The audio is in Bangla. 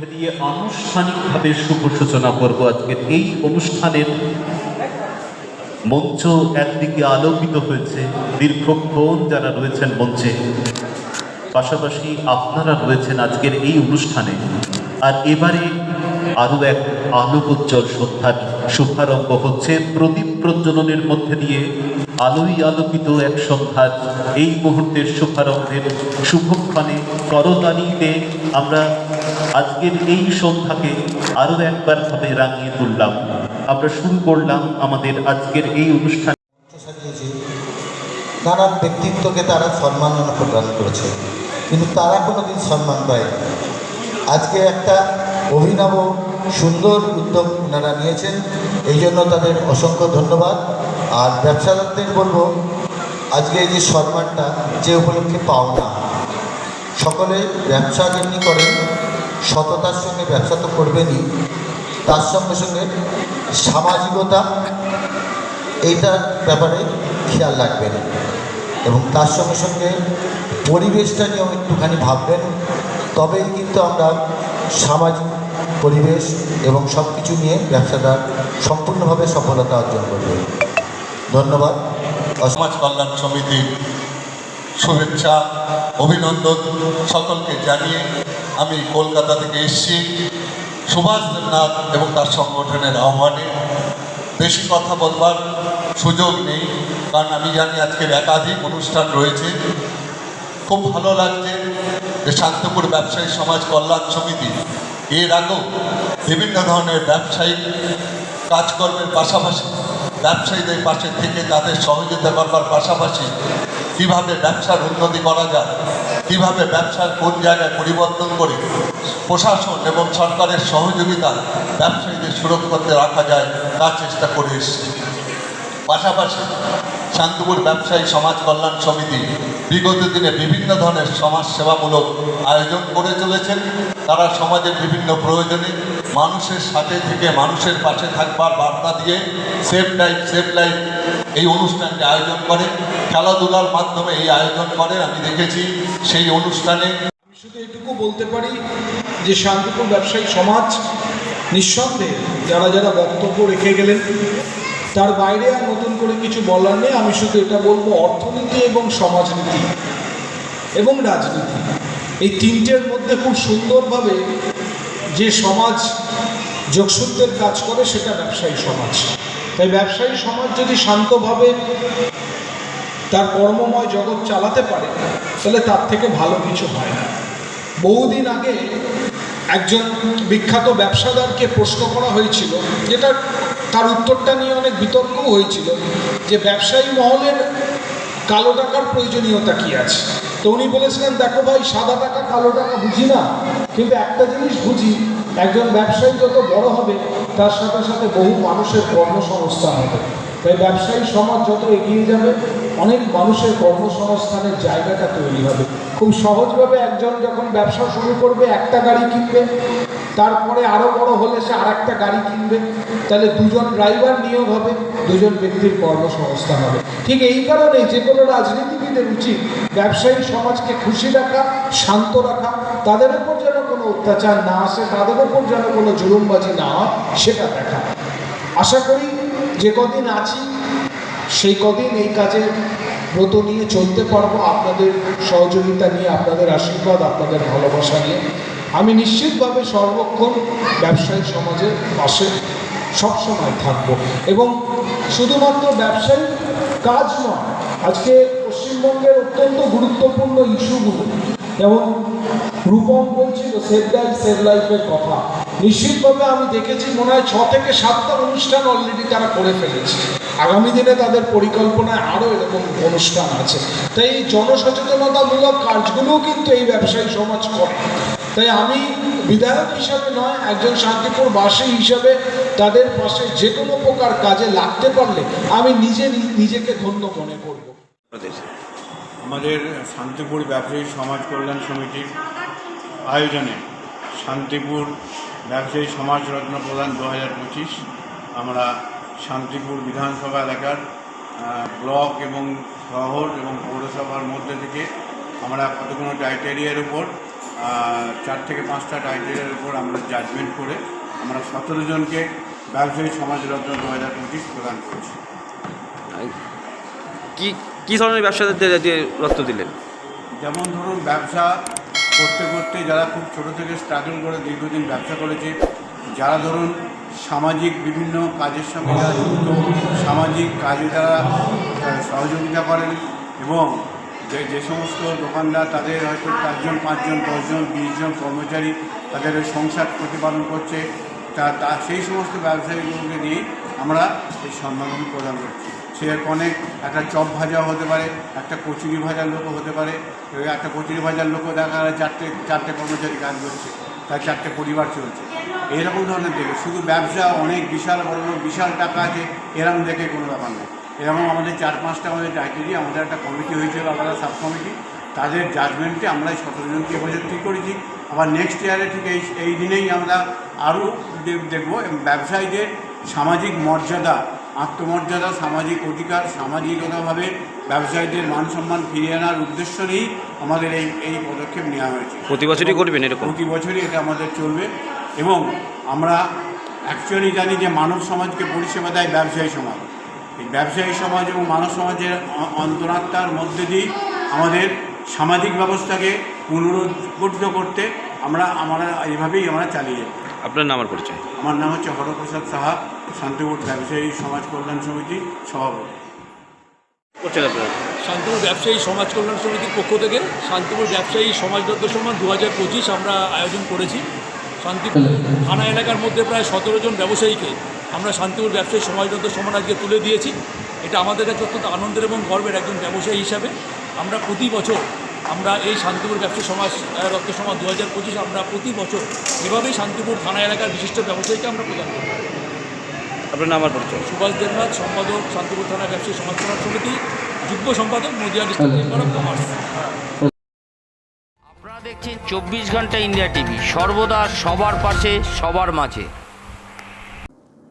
মধ্যে দিয়ে আনুষ্ঠানিকভাবে শুভ সূচনা করব আজকের এই অনুষ্ঠানের মঞ্চ একদিকে আলোকিত হয়েছে, দীর্ঘক্ষণ যারা রয়েছেন মঞ্চে, পাশাপাশি আপনারা রয়েছেন আজকের এই অনুষ্ঠানে। আর এবারে আরও এক আলোকোজ্জ্বল সন্ধ্যার শুভারম্ভ হচ্ছে। প্রদীপ প্রজ্বলনের মধ্যে দিয়ে আলোই আলোকিত এক সন্ধ্যার এই মুহূর্তের শুভারম্ভের শুভক্ষণে করতালিতে আমরা আজকের এই সন্ধ্যাকে আরও একবার ভাবে রাঙিয়ে তুললাম। আমরা শুরু করলাম আমাদের আজকের এই অনুষ্ঠান। নানান ব্যক্তিত্বকে তারা সম্মাননা প্রদান করেছে, কিন্তু তারা কোনোদিন সম্মান পায়নি। আজকে একটা অভিনব সুন্দর উদ্যোগ ওনারা নিয়েছেন। এই জন্য তাদের অসংখ্য ধন্যবাদ। আর ব্যবসাদারদের বলব, আজকে এই যে সম্মানটা যে উপলক্ষে পাও না সকলে ব্যবসা যেমনি করেন, সততার সঙ্গে ব্যবসা তো করবেনই, তার সঙ্গে সঙ্গে সামাজিকতা, এইটার ব্যাপারে খেয়াল রাখবেন। এবং তার সঙ্গে সঙ্গে পরিবেশটা নিয়েও একটুখানি ভাববেন, তবেই কিন্তু আমরা সামাজিক পরিবেশ এবং সব কিছু নিয়ে ব্যবসাটা সম্পূর্ণভাবে সফলতা অর্জন করবে। ধন্যবাদ। সমাজ কল্যাণ সমিতির শুভেচ্ছা, অভিনন্দন সকলকে জানিয়ে আমি কলকাতা থেকে এসেছি। সুভাষ দেবনাথ এবং তার সংগঠনের আহ্বানে। বেশি কথা বলবার সুযোগ নেই, কারণ আমি জানি আজকের একাধিক অনুষ্ঠান রয়েছে। খুব ভালো লাগছে যে শান্তপুর ব্যবসায়ী সমাজ কল্যাণ সমিতি এর আগেও বিভিন্ন ধরনের ব্যবসায়িক কাজকর্মের পাশাপাশি, ব্যবসায়ীদের পাশে থেকে তাদের সহযোগিতা করবার পাশাপাশি কীভাবে ব্যবসার উন্নতি করা যায়, কীভাবে ব্যবসার কোন জায়গায় পরিবর্তন করে প্রশাসন এবং সরকারের সহযোগিতা ব্যবসায়ীদের সুরক্ষিত রাখা যায়, তার চেষ্টা করে এসেছে। পাশাপাশি শান্তিপুর ব্যবসায়ী সমাজ কল্যাণ সমিতি বিগত দিনে বিভিন্ন ধরনের সমাজ সেবামূলক আয়োজন করে চলেছেন। তারা সমাজের বিভিন্ন প্রয়োজনে মানুষের সাথে থেকে মানুষের পাশে থাকবার বার্তা দিয়ে সেফ লাইফ সেফ লাইফ এই অনুষ্ঠানটি আয়োজন করে। খেলাধুলার মাধ্যমে এই আয়োজন করে, আমি দেখেছি সেই অনুষ্ঠানে আমি শুধু এটুকু বলতে পারি যে শান্তিপুর ব্যবসায়ী সমাজ নিঃসন্দেহে যারা যারা বক্তব্য রেখে গেলেন তার বাইরে আর নতুন করে কিছু বলার নেই। আমি শুধু এটা বলব, অর্থনীতি এবং সমাজনীতি এবং রাজনীতি। এই তিনটের মধ্যে খুব সুন্দরভাবে যে সমাজ যোগসূত্রের কাজ করে, সেটা ব্যবসায়ী সমাজ। তাই ব্যবসায়ী সমাজ যদি শান্তভাবে তার কর্মময় জগৎ চালাতে পারে, তাহলে তার থেকে ভালো কিছু হয় না। বহুদিন আগে একজন বিখ্যাত ব্যবসাদারকে প্রশ্ন করা হয়েছিল, যেটা তার উত্তরটা নিয়ে অনেক বিতর্ক হয়েছিল যে ব্যবসায়ী মহলের কালো টাকার প্রয়োজনীয়তা কি আছে। তো উনি বলেছিলেন, দেখো ভাই, সাদা টাকা, কালো টাকা বুঝি না, কিন্তু একটা জিনিস বুঝি, একজন ব্যবসায়ী যত বড় হবে, তার সাথে সাথে বহু মানুষের কর্মসংস্থান হবে। তাই ব্যবসায়ী সমাজ যত এগিয়ে যাবে, অনেক মানুষের কর্মসংস্থানের জায়গাটা তৈরি হবে। খুব সহজভাবে একজন যখন ব্যবসা শুরু করবে, একটা গাড়ি কিনবে তারপরে আরও বড় হলে সে আর একটা গাড়ি কিনবে। তাহলে দুজন ড্রাইভার নিয়োগ হবে, দুজন ব্যক্তির কর্মসংস্থান হবে। ঠিক এই কারণে যে কোনো রাজনীতিবিদের উচিত ব্যবসায়ী সমাজকে খুশি রাখা, শান্ত রাখা, তাদের উপর যেন কোনো অত্যাচার না আসে, তাদের উপর যেন কোনো জুলুমবাজি না হয়, সেটা দেখা। আশা করি যে কদিন আছি, সেই কদিন এই কাজে ব্রত নিয়ে চলতে পারব। আপনাদের সহযোগিতা নিয়ে, আপনাদের আশীর্বাদ, আপনাদের ভালোবাসা নিয়ে। আমি নিশ্চিতভাবে সর্বক্ষণ ব্যবসায়ী সমাজের পাশে সবসময় থাকব। এবং শুধুমাত্র ব্যবসায়ী কাজ নয়, আজকে পশ্চিমবঙ্গের অত্যন্ত গুরুত্বপূর্ণ ইস্যুগুলো, যেমন রূপম বলছিল সেভ লাইফ সেভ লাইফের কথা। নিশ্চিতভাবে আমি দেখেছি, মনে হয় ছ থেকে সাতটা অনুষ্ঠান অলরেডি তারা করে ফেলেছে। আগামী দিনে তাদের পরিকল্পনায় আরও এরকম অনুষ্ঠান আছে। তাই এই জনসচেতনতামূলক কাজগুলোও কিন্তু এই ব্যবসায়ী সমাজ করে। তাই আমি বিধায়ক হিসাবে নয়, একজন শান্তিপুর বাসী হিসাবে তাদের পাশে যে কোনো প্রকার কাজে লাগতে পারলে আমি নিজে নিজেকে ধন্য মনে করব। আমাদের শান্তিপুর ব্যবসায়ী সমাজ কল্যাণ সমিতির আয়োজনে শান্তিপুর ব্যবসায়ী সমাজ রত্ন প্রদান দু হাজার পঁচিশ, আমরা শান্তিপুর বিধানসভা এলাকার ব্লক এবং শহর এবং পৌরসভার মধ্যে থেকে আমরা কতগুলো ক্রাইটেরিয়ার উপর চার থেকে পাঁচটা টাইটেলের উপর আমরা জাজমেন্ট করে আমরা সতেরো জনকে ব্যবসায়ী সমাজরত্ন দু হাজার পঁচিশ প্রদান করেছি। কি কি ধরনের ব্যবসাদারদের যে রত্ন দিলেন? যেমন ধরুন ব্যবসা করতে করতে যারা খুব ছোট থেকে স্ট্রাগল করে দীর্ঘদিন ব্যবসা করেছে যারা ধরুন সামাজিক বিভিন্ন কাজের সঙ্গে যারা যুক্ত সামাজিক কাজে তারা সহযোগিতা করেন এবং যে যে সমস্ত দোকানদার তাদের হয়তো চারজন, পাঁচজন, দশজন, বিশজন কর্মচারী তাদের সংসার প্রতিপালন করছে, তা তা, সেই সমস্ত ব্যবসায়ীগুলোকে নিয়ে আমরা এই সম্মাননা প্রদান করছি। সে অনেক একটা চপ ভাজা হতে পারে, একটা কচুরি ভাজার লোকও হতে পারে একটা কচুরি ভাজার লোকও দেখা গেলে চারটে চারটে কর্মচারী কাজ করছে, তার চারটে পরিবার চলছে। এরকম ধরনের দেখে, শুধু ব্যবসা অনেক বিশাল বড় বিশাল টাকা আছে, এরকম দেখে কোনো ব্যাপার নেই এরকম আমাদের চার পাঁচটা আমাদের টাইটেরি আমাদের একটা কমিটি হয়েছিল আলাদা সাব কমিটি তাদের জাজমেন্টে আমরা এই সতেরো জনকে এবছর ঠিক করেছি। আবার নেক্সট ইয়ারে ঠিক এই এই দিনেই আমরা আরও দেখব ব্যবসায়ীদের সামাজিক মর্যাদা আত্মমর্যাদা সামাজিক অধিকার সামাজিকতাভাবে ব্যবসায়ীদের মান সম্মান ফিরিয়ে আনার উদ্দেশ্য নিয়েই আমাদের এই এই পদক্ষেপ নেওয়া হয়েছে। প্রতি বছরই করবেন এরকম? প্রতি বছরই এটা আমাদের চলবে। এবং আমরা অ্যাকচুয়ালি জানি যে মানব সমাজকে পরিষেবা দেয় ব্যবসায়ী সমাজ। এই ব্যবসায়ী সমাজ এবং মানব সমাজের অন্তরাত্মার মধ্যে দিয়েই আমাদের সামাজিক ব্যবস্থাকে পুনরুদ্গঠিত করতে আমরা আমরা এইভাবেই আমরা চালিয়ে যাব আপনার নাম আর পরিচয়? আমার নাম হচ্ছে হরপ্রসাদ সাহা শান্তিপুর ব্যবসায়ী সমাজ কল্যাণ সমিতি সভাপতি। করছেন আপনারা? শান্তিপুর ব্যবসায়ী সমাজ কল্যাণ সমিতির পক্ষ থেকে শান্তিপুর ব্যবসায়ী সমাজদত্ত সম্মান দু হাজার পঁচিশ আমরা আয়োজন করেছি। শান্তিপুর থানা এলাকার মধ্যে প্রায় সতেরো জন ব্যবসায়ীকে আমরা শান্তিপুর ব্যবসায়ী সমাজদত্ত সম্মান আজকে তুলে দিয়েছি। এটা আমাদের কাছে অত্যন্ত আনন্দের এবং গর্বের একজন ব্যবসায়ী হিসাবে। আমরা প্রতি বছর আমরা এই শান্তিপুর ব্যবসায়ী সমাজ রত্ন সমাজ দু হাজার পঁচিশ আমরা প্রতি বছর এভাবেই শান্তিপুর থানা এলাকার বিশিষ্ট ব্যবসায়ীকে আমরা প্রদান করি। আপনার নাম আর পরিচয়? সুভাষ দেবনাথ সম্পাদক শান্তিপুর থানা ব্যবসায়ী সমাজ কল্যাণ সমিতি যুগ্ম সম্পাদক Nadia district chamber of commerce আপনারা দেখছেন চব্বিশ ঘণ্টা ইন্ডিয়া টিভি সর্বদা সবার পাশে সবার মাঝে।